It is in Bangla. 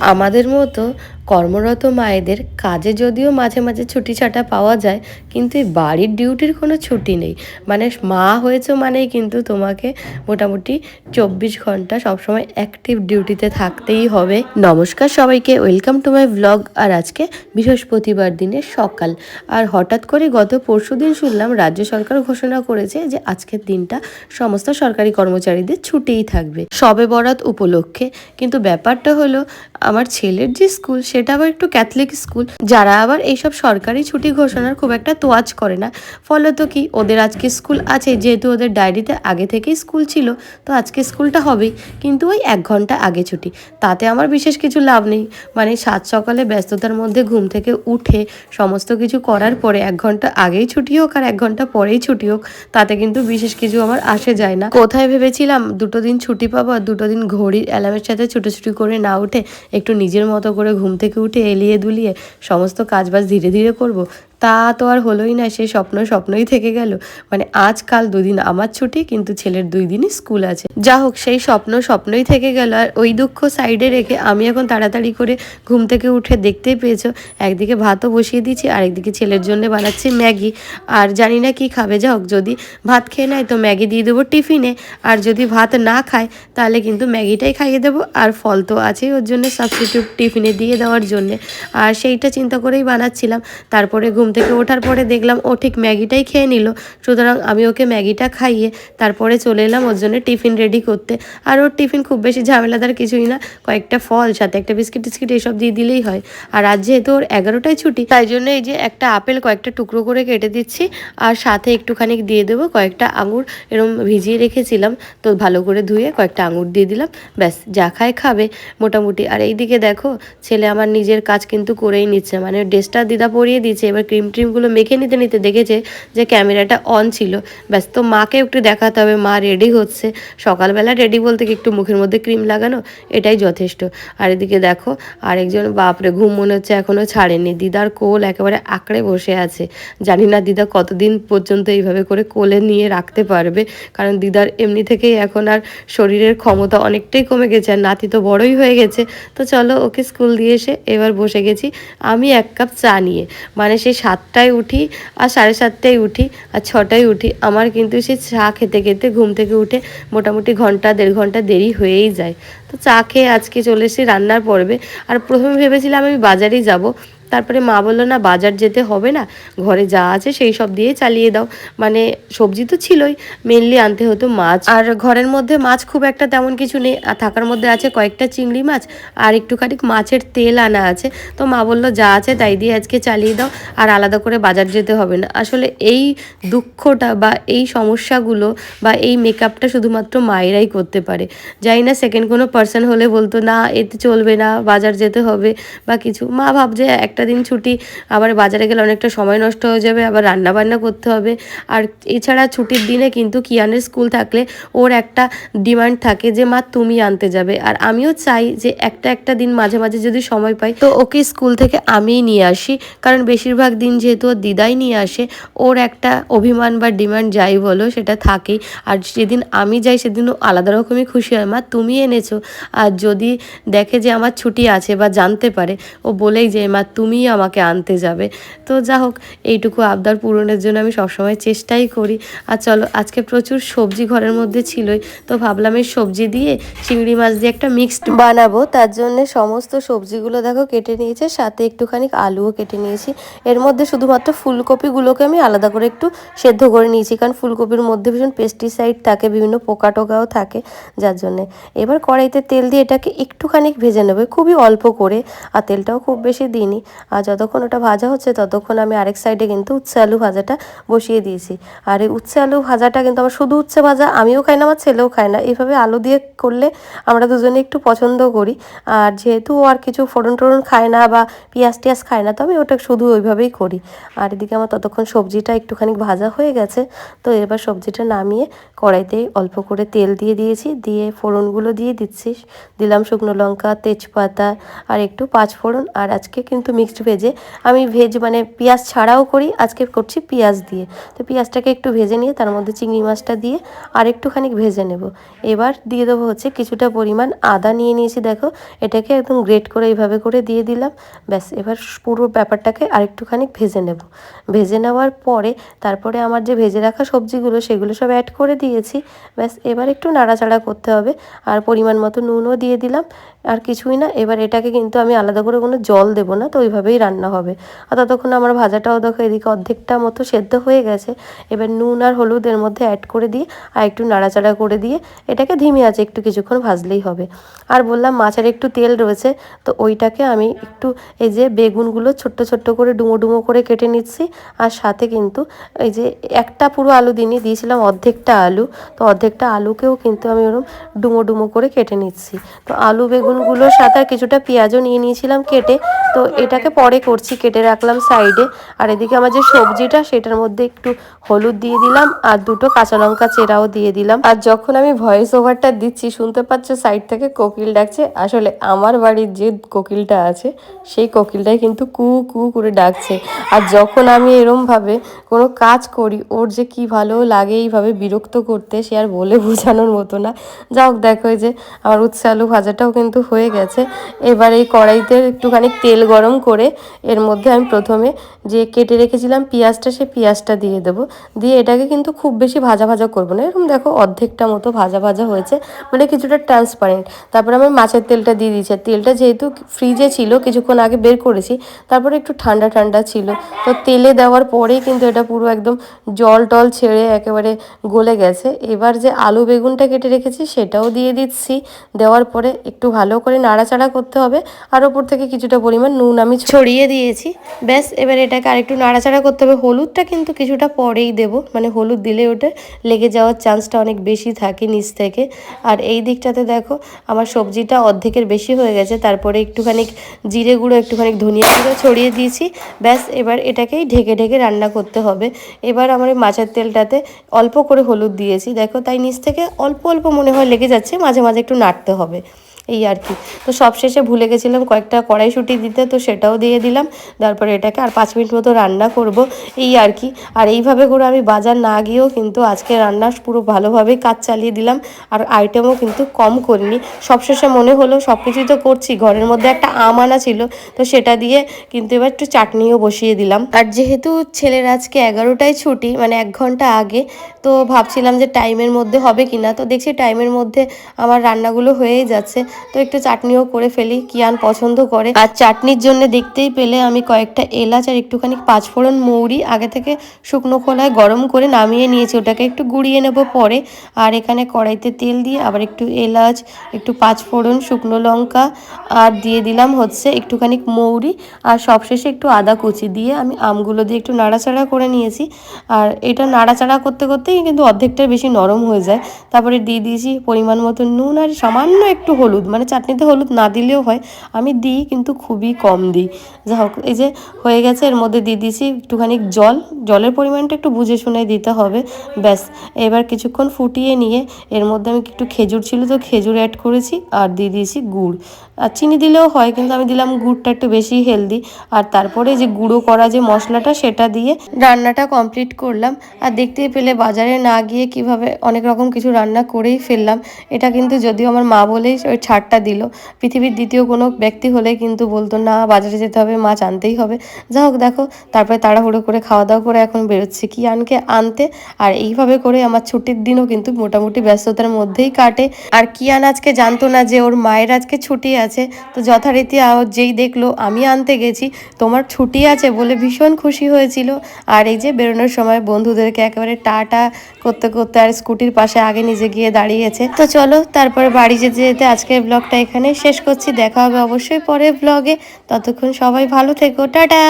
আমাদের মতো কর্মরত মায়েদের কাজে যদিও মাঝে মাঝে ছুটি ছাটা পাওয়া যায়, কিন্তু এই বাড়ির ডিউটির কোনো ছুটি নেই। মানে মা হয়েছে মানেই কিন্তু তোমাকে মোটামুটি চব্বিশ ঘণ্টা সবসময় অ্যাক্টিভ ডিউটিতে থাকতেই হবে। নমস্কার সবাইকে ওয়েলকাম টু মাই ব্লগ আর আজকে বৃহস্পতিবার দিনের সকাল। আর হঠাৎ করে গত পরশু দিন শুনলাম রাজ্য সরকার ঘোষণা করেছে যে আজকের দিনটা সমস্ত সরকারি কর্মচারীদের ছুটিই থাকবে। সবে বরাত উপলক্ষে। কিন্তু ব্যাপারটা হলো, আমার ছেলের যে স্কুল সেটা আবার একটু ক্যাথলিক স্কুল যারা আবার এইসব সরকারি ছুটি ঘোষণার খুব একটা তোয়াজ করে না। ফলত কি, ওদের আজকে স্কুল আছে, যেহেতু ওদের ডায়েরিতে আগে থেকেই স্কুল ছিল, তো আজকে স্কুলটা হবেই। কিন্তু ওই এক ঘণ্টা আগে ছুটি। তাতে আমার বিশেষ কিছু লাভ নেই। মানে সাত সকালে ব্যস্ততার মধ্যে ঘুম থেকে উঠে সমস্ত কিছু করার পরে এক ঘণ্টা আগেই ছুটি হোক আর এক ঘণ্টা পরেই ছুটি হোক, তাতে কিন্তু বিশেষ কিছু আমার আসে যায় না। কোথায় ভেবেছিলাম, দুটো দিন ছুটি পাবো আর দুটো দিন ঘড়ির অ্যালার্মের সাথে ছুটোছুটি করে না উঠে একটু নিজের মতো করে ঘুম থেকে উঠে এলিয়ে দুলিয়ে সমস্ত কাজবাজ ধীরে ধীরে করব। তা তো আর হলোই না সেই স্বপ্ন স্বপ্নই থেকে গেল। মানে আজকাল দুদিন আমার ছুটি, কিন্তু ছেলের দুই দিনই স্কুল আছে। যা হোক, সেই স্বপ্ন স্বপ্নই থেকে গেল। আর ওই দুঃখ সাইডে রেখে আমি এখন তাড়াতাড়ি করে ঘুম থেকে উঠে দেখতেই পেয়েছ, একদিকে ভাতও বসিয়ে দিয়েছি আর একদিকে ছেলের জন্য বানাচ্ছি ম্যাগি। আর জানি না কি খাবে, যা হোক, যদি ভাত খেয়ে নেয় তো ম্যাগি দিয়ে দেবো টিফিনে। আর যদি ভাত না খায়, তাহলে কিন্তু ম্যাগিটাই খাইয়ে দেবো। আর ফল তো আছেই ওর জন্য সাবস্টিটিউট টিফিনে দিয়ে দেওয়ার জন্যে। আর সেইটা চিন্তা করেই বানাচ্ছিলাম। তারপরে ঘুম থেকে ওঠার পরে দেখলাম ও ঠিক ম্যাগিটাই খেয়ে নিল। সুতরাং আমি ওকে ম্যাগিটা খাইয়ে তারপরে চলে এলাম ওর জন্য টিফিন রেডি করতে। আর ওর টিফিন খুব বেশি ঝামেলাদার কিছুই না, কয়েকটা ফল, সাথে একটা বিস্কিট টিস্কিট এসব দিয়ে দিলেই হয়। আর আজ যেহেতু ওর এগারোটায় ছুটি, তাই জন্য এই যে একটা আপেল কয়েকটা টুকরো করে কেটে দিচ্ছি, আর সাথে একটুখানি দিয়ে দেবো কয়েকটা আঙুর। এরকম ভিজিয়ে রেখেছিলাম, তো ভালো করে ধুয়ে কয়েকটা আঙুর দিয়ে দিলাম। ব্যাস, যা খায় খাবে মোটামুটি। আর এইদিকে দেখো, ছেলে আমার নিজের কাজ কিন্তু করেই নিচ্ছে মানে ড্রেসটা দিদা পরিয়ে দিচ্ছে এবার ক্রিম ট্রিমগুলো মেখে নিতে নিতে দেখেছে যে ক্যামেরাটা অন ছিল। ব্যাস, তো মাকে একটু দেখাতে হবে, মা রেডি হচ্ছে। সকালবেলা রেডি বলতে কি একটু মুখের মধ্যে ক্রিম লাগানো? এটাই যথেষ্ট। আর এদিকে দেখো, আরেকজন, বাপরে, ঘুম মনে হচ্ছে এখনও ছাড়েনি। দিদার কোল একেবারে আঁকড়ে বসে আছে। জানি না দিদা কতদিন পর্যন্ত এইভাবে করে কোলে নিয়ে রাখতে পারবে। কারণ দিদার এমনি থেকেই এখন আর শরীরের ক্ষমতা অনেকটাই কমে গেছে, আর নাতি তো বড়ই হয়ে গেছে। তো চলো ওকে স্কুল দিয়ে এসে এবার বসে গেছি। আমি এক কাপ চা নিয়ে। মানে সেই সাতটায় উঠি আর সাড়ে সাতটায় উঠি আর ছটায় উঠি। আমার কিন্তু সে চা খেতে খেতে ঘুম থেকে উঠে মোটামুটি ঘণ্টা, দেড় ঘণ্টা দেরি হয়েই যায়। তো চা খেয়ে আজকে চলে এসে রান্নার পর্বে। আর প্রথমে ভেবেছিলাম আমি বাজারেই যাব। তারপরে মা বলল, না, বাজার যেতে হবে না, ঘরে যা আছে সেই সব দিয়ে চালিয়ে দাও। মানে সবজি তো ছিলই মেনলি আনতে হতো মাছ। আর ঘরের মধ্যে মাছ খুব একটা তেমন কিছু নেই, আর থাকার মধ্যে আছে কয়েকটা চিংড়ি মাছ, আর একটুখানি মাছের তেল আনা আছে। তো মা বলল, যা আছে তাই দিয়ে আজকে চালিয়ে দাও, আর আলাদা করে বাজার যেতে হবে না। আসলে এই দুঃখটা বা এই সমস্যাগুলো বা এই মেকআপটা শুধুমাত্র মায়েরাই করতে পারে। যাই না সেকেন্ড কোনো পার্সন হলে বলতো, না, এতে চলবে না, বাজার যেতে হবে, বা কিছু। মা ভাবছে, একটা দিন ছুটি, আবার বাজারে গেলে অনেকটা সময় নষ্ট হয়ে যাবে, আবার রান্না বান্না করতে হবে। আর এছাড়া ছুটির দিনে কিন্তু কিয়ানের স্কুল থাকলে ওর একটা ডিমান্ড থাকে যে, মা, তুমি আনতে যাবে। আর আমিও চাই যে, একটা একটা দিন মাঝে মাঝে যদি সময় পাই, তো ওকে স্কুল থেকে আমিই নিয়ে আসি। কারণ বেশিরভাগ দিন যেহেতু ওর দিদাই নিয়ে আসে, ওর একটা অভিমান বা ডিমান্ড যাই বলো, সেটা থাকেই। আর যেদিন আমি যাই, সেদিনও আলাদা রকমই খুশি হয়, মা, তুমি এনেছো। আর যদি দেখে যে আমার ছুটি আছে বা জানতে পারে, ও বলেই যে, মা তুমিই আমাকে আনতে যাবে। তো যা হোক, এইটুকু আবদার পূরণের জন্য আমি সবসময় চেষ্টাই করি। আর চলো, আজকে প্রচুর সবজি ঘরের মধ্যে ছিলই, তো ভাবলাম এই সবজি দিয়ে চিংড়ি মাছ দিয়ে একটা মিক্সড বানাবো। তার জন্য সমস্ত সবজিগুলো দেখো কেটে নিয়েছে, সাথে একটুখানি আলুও কেটে নিয়েছি। এর মধ্যে শুধুমাত্র ফুলকপিগুলোকে আমি আলাদা করে একটু সেদ্ধ করে নিয়েছি, কারণ ফুলকপির মধ্যে ভীষণ পেস্টিসাইড থাকে, বিভিন্ন পোকা টোকাও থাকে, যার জন্যে। এবার কড়াইতে তেল দিয়ে এটাকে একটুখানি ভেজে নেবে, খুবই অল্প করে, আর তেলটাও খুব বেশি দিইনি। আর যতক্ষণ ওটা ভাজা হচ্ছে, ততক্ষণ আমি আরেক সাইডে কিন্তু উচ্ছে আলু ভাজাটা বসিয়ে দিয়েছি। আর এই উচ্ছে আলু ভাজাটা কিন্তু আমার শুধু উচ্ছে ভাজা আমিও খাই না, আমার ছেলেও খায় না। এইভাবে আলু দিয়ে করলে আমরা দুজনে একটু পছন্দ করি। আর যেহেতু ও আর কিছু ফোড়ন টোড়ন খায় না বা পেঁয়াজ টিয়াজ খায় না, তো আমি ওটা শুধু ওইভাবেই করি। আর এদিকে আমার ততক্ষণ সবজিটা একটুখানি ভাজা হয়ে গেছে, তো এবার সবজিটা নামিয়ে কড়াইতে অল্প করে তেল দিয়ে দিয়েছি। দিয়ে ফোড়নগুলো দিয়ে দিচ্ছি। দিলাম শুকনো লঙ্কা, তেজপাতা আর একটু পাঁচ ফোড়ন আর আজকে কিন্তু মিক্স মিক্সড ভেজে আমি ভেজ মানে পেঁয়াজ ছাড়াও করি, আজকে করছি পেঁয়াজ দিয়ে। তো পেঁয়াজটাকে একটু ভেজে নিয়ে তার মধ্যে চিংড়ি মাছটা দিয়ে আর একটুখানি ভেজে নেব। এবার দিয়ে দেবো হচ্ছে কিছুটা পরিমাণ আদা নিয়ে নিয়েছি, দেখো। এটাকে একদম গ্রেট করে এইভাবে করে দিয়ে দিলাম। ব্যাস, এবার পুরো ব্যাপারটাকে আরেকটুখানি ভেজে নেব। ভেজে নেওয়ার পরে তারপরে আমার যে ভেজে রাখা সবজিগুলো, সেগুলো সব অ্যাড করে দিয়েছি। ব্যাস, এবার একটু নাড়াচাড়া করতে হবে। আর পরিমাণ মতো নুনও দিয়ে দিলাম। আর কিছুই না, এবার এটাকে কিন্তু আমি আলাদা করে কোনো জল দেবো না, তো ওইভাবেই রান্না হবে। আর ততক্ষণ আমার ভাজাটাও দেখো এদিকে অর্ধেকটা মতো সেদ্ধ হয়ে গেছে। এবার নুন আর হলুদের মধ্যে অ্যাড করে দিয়ে আর একটু নাড়াচাড়া করে দিয়ে এটাকে ধিমে আছে, একটু কিছুক্ষণ ভাজলেই হবে। আর বললাম মাছের একটু তেল রয়েছে, তো ওইটাকে আমি একটু এই যে বেগুনগুলো ছোট্ট ছোট্ট করে ডুমো ডুমো করে কেটে নিচ্ছি। আর সাথে কিন্তু এই যে একটা পুরো আলু দিনই দিয়েছিলাম অর্ধেকটা আলু, তো অর্ধেকটা আলুকেও কিন্তু আমি ওরকম ডুমো ডুমো করে কেটে নিচ্ছি। তো আলু বেগুনগুলোর সাথে আর কিছুটা পেঁয়াজও নিয়ে নিয়েছিলাম কেটে, তো এটাকে পরে করছি, কেটে রাখলাম সাইডে আর এদিকে আমার যে সবজিটা, সেটার মধ্যে একটু হলুদ দিয়ে দিলাম, আর দুটো কাঁচা লঙ্কা চেরাও দিয়ে দিলাম। আর যখন আমি ভয়েস ওভারটা দিচ্ছি, শুনতে পাচ্ছ সাইড থেকে কোকিল ডাকছে। আসলে আমার বাড়ির যে কোকিলটা আছে, সেই কোকিলটাই কিন্তু কু কু করে ডাকছে। আর যখন আমি এরমভাবে কোনো কাজ করি, ওর যে কি ভালো লাগে এইভাবে বিরক্ত করতে, সে আর বলে বোঝানোর মতো না। যা হোক, দেখো যে আমার উচ্ছে আলু ভাজাটাও কিন্তু হয়ে গেছে। এবার এই কড়াইতে একটুখানি তেল গরম করে এর মধ্যে আমি প্রথমে যে কেটে রেখেছিলাম পেঁয়াজটা, সে পেঁয়াজটা দিয়ে দেবো। দিয়ে এটাকে কিন্তু খুব বেশি ভাজা ভাজা করব না। এরকম দেখো অর্ধেকটা মতো ভাজা ভাজা হয়েছে মানে কিছুটা ট্রান্সপারেন্ট তারপরে আমি মাছের তেলটা দিয়ে দিয়েছি। তেলটা যেহেতু ফ্রিজে ছিল, কিছুক্ষণ আগে বের করেছি, তারপরে একটু ঠান্ডা ঠান্ডা ছিল। তো তেলে দেওয়ার পরেই কিন্তু এটা পুরো একদম জল টল ছেড়ে একেবারে গলে গেছে। এবার যে আলু বেগুনটা কেটে রেখেছি, সেটাও দিয়ে দিচ্ছি। দেওয়ার পরে একটু ভালো করে নাড়াচাড়া করতে হবে। আর ওপর থেকে কিছুটা পরিমাণ নুন আমি ছড়িয়ে দিয়েছি। ব্যাস, এবার এটাকে আরেকটু নাড়াচাড়া করতে হবে। হলুদটা কিন্তু কিছুটা পরেই দেব। মানে হলুদ দিলে ওটা লেগে যাওয়ার চান্সটা অনেক বেশি থাকে নিচ থেকে। আর এই দিকটাতে দেখো, আমার সবজিটা অর্ধেকের বেশি হয়ে গেছে। তারপরে একটুখানি জিরে গুঁড়ো, একটুখানি ধনিয়া গুঁড়ো ছড়িয়ে দিয়েছি। ব্যাস, এবার এটাকেই ঢেকে ঢেকে রান্না করতে হবে। এবার আমার মাছের তেলটাতে অল্প করে হলুদ দিয়েছি। দেখো, তাই নিচ থেকে অল্প অল্প মনে হয় লেগে যাচ্ছে। মাঝে মাঝে একটু নাড়তে হবে। এই আর কি। তো সবশেষে ভুলে গেছিলাম কয়েকটা কড়াইশুঁটি দিতে, তো সেটাও দিয়ে দিলাম। তারপরে এটাকে আর পাঁচ মিনিট মতো রান্না করব। এই আর কি। আর এইভাবে করে আমি বাজার না গিয়েও কিন্তু আজকে রান্না পুরো ভালোভাবেই কাজ চালিয়ে দিলাম। আর আইটেমও কিন্তু কম করিনি। সবশেষে মনে হলো সব কিছুই তো করছি। ঘরের মধ্যে একটা আম আনা ছিল, তো সেটা দিয়ে কিন্তু এবার একটু চাটনিও বসিয়ে দিলাম। আর যেহেতু ছেলের আজকে এগারোটায় ছুটি মানে এক ঘণ্টা আগে, তো ভাবছিলাম যে টাইমের মধ্যে হবে কি না তো দেখছি টাইমের মধ্যে আমার রান্নাগুলো হয়েই যাচ্ছে। তো একটু চাটনিও করে ফেলি কিয়ান পছন্দ করে। আর চাটনির জন্য দেখতেই পেলে আমি কয়েকটা এলাচ আর একটুখানি পাঁচফোড়ন মৌরি আগে থেকে শুকনো খোলায় গরম করে নামিয়ে নিয়েছি। ওটাকে একটু গুঁড়িয়ে নেব পরে। আর এখানে কড়াইতে তেল দিয়ে আবার একটু এলাচ, একটু পাঁচফোড়ন, শুকনো লঙ্কা আর দিয়ে দিলাম হচ্ছে একটুখানি মৌরি। আর সবশেষে একটু আদা কুচি দিয়ে আমি আমগুলো দিয়ে একটু নাড়াচাড়া করে নিয়েছি। আর এটা নাড়াচাড়া করতে করতেই কিন্তু অর্ধেকটার বেশি নরম হয়ে যায়। তারপরে দিয়ে দিয়েছি পরিমাণ মতো নুন আর সামান্য একটু হলুদ। মানে চাটনিতে হলুদ না দিলেও হয়। আমি দিই কিন্তু খুবই কম দিই। যা হোক, এই যে হয়ে গেছে, এর মধ্যে দিয়ে দিয়েছি একটুখানি জল। জলের পরিমাণটা একটু বুঝে শুনে দিতে হবে, ব্যাস। এবার কিছুক্ষণ ফুটিয়ে নিয়ে, এর মধ্যে আমি একটু খেজুর ছিল তো খেজুর অ্যাড করেছি, আর দিয়ে দিয়েছি গুড়। আর চিনি দিলেও হয়, কিন্তু আমি দিলাম গুড়টা একটু বেশি হেলদি আর তারপরে যে গুঁড়ো করা যে মশলাটা, সেটা দিয়ে রান্নাটা কমপ্লিট করলাম। আর দেখতে পেলে বাজারে না গিয়ে কীভাবে অনেক রকম কিছু রান্না করেই ফেললাম। এটা কিন্তু যদিও আমার মা বলেই ছাড়টা দিল। পৃথিবীর দ্বিতীয় কোনো ব্যক্তি হলে কিন্তু বলতো, না, বাজারে যেতে হবে, মাছ আনতেই হবে। যা হোক, দেখো, তারপরে তাড়াহুড়ো করে খাওয়া দাওয়া করে এখন বেরোচ্ছে। কি আনকে আনতে? আর এইভাবে করে আমার ছুটির দিনও কিন্তু মোটামুটি ব্যস্ততার মধ্যেই কাটে। আর কিয়ান আজকে জানতো না যে ওর মায়ের আজকে ছুটি আছে। তো যথারীতি যেই দেখল, আমি আনতে গেছি, তোমার ছুটি আছে বলে ভীষণ খুশি হয়েছিল। আর এই যে বেরোনোর সময় বন্ধুদেরকে একেবারে টাটা করতে করতে আর স্কুটির পাশে আগে নিজে গিয়ে দাঁড়িয়েছে। তো চলো, তারপরে বাড়ি যেতে যেতে ব্লগটা এখানে শেষ করছি। দেখা হবে অবশ্যই পরের ব্লগে ততক্ষণ সবাই ভালো থেকো। টাটা!